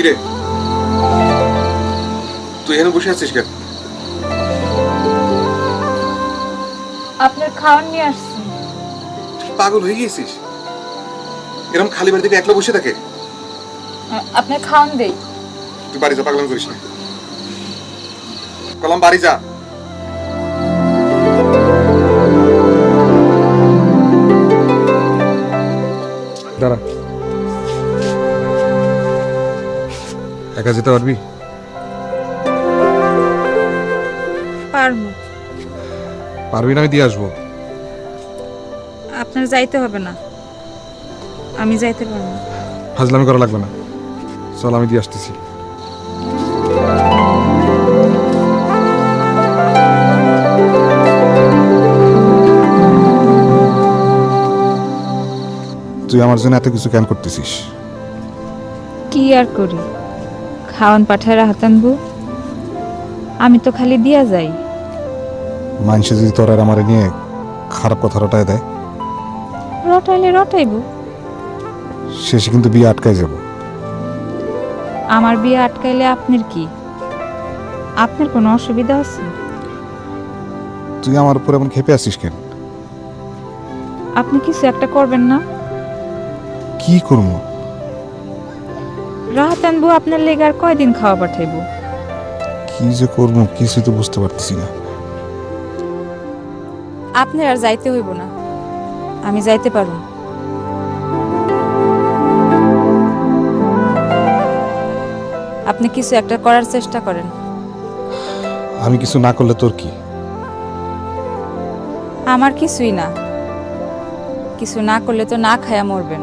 কিরে? তুই এখানে বসে আছিস কেন? আপনার খাওয়ার নিয়ে আসছি। পাগল হয়ে গিয়েছিস? এরকম খালি বাড়ি একলা বসে থাকে? আপনার খাওয়ান দেই। তুই বাড়ি যা পাগলাম করিস না। কলাম বাড়ি যা। দাঁড়া। একা যেতে পারবি? পারব। পারবি না আমি দিয়ে আসব। আপনার যাইতে হবে না। আমি যাইতে পারব ফাজলামি করা লাগবে না। চল আমি দিয়ে আসতেছি। তুই আমার জন্য এত কিছু কেন করতেছিস? কি আর করি? খাওয়ান পাঠায় রাহাত আনব আমি তো খালি দিয়া যাই। মানুষে যদি তোর আর আমারে নিয়ে খারাপ কথা রটায় দেয়? রটাইলে রটাইবো। শেষে কিন্তু বিয়ে আটকায় যাব। আমার বিয়ে আটকাইলে আপনার কি? আপনার কোনো অসুবিধা আছে? তুই আমার উপর এমন খেপে আসিস কেন? আপনি কিছু একটা করবেন না? কি করব? রাহাত আনব আপনার লেগে আর কয়দিন খাওয়া পাঠাইবো? কি যে করব কিছুই তো বুঝতে পারতেছি না। আপনার আর যাইতে হইব না। আমি যাইতে পারুম আপনি কিছু একটা করার চেষ্টা করেন। আমি কিছু না করলে তোর কি? আমার কিছুই না। কিছু না করলে তো না খায়া মরবেন।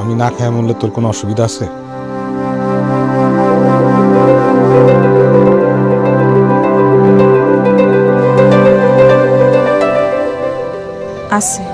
আমি না খাই মরলে তোর কোনো অসুবিধা আছে? আছে।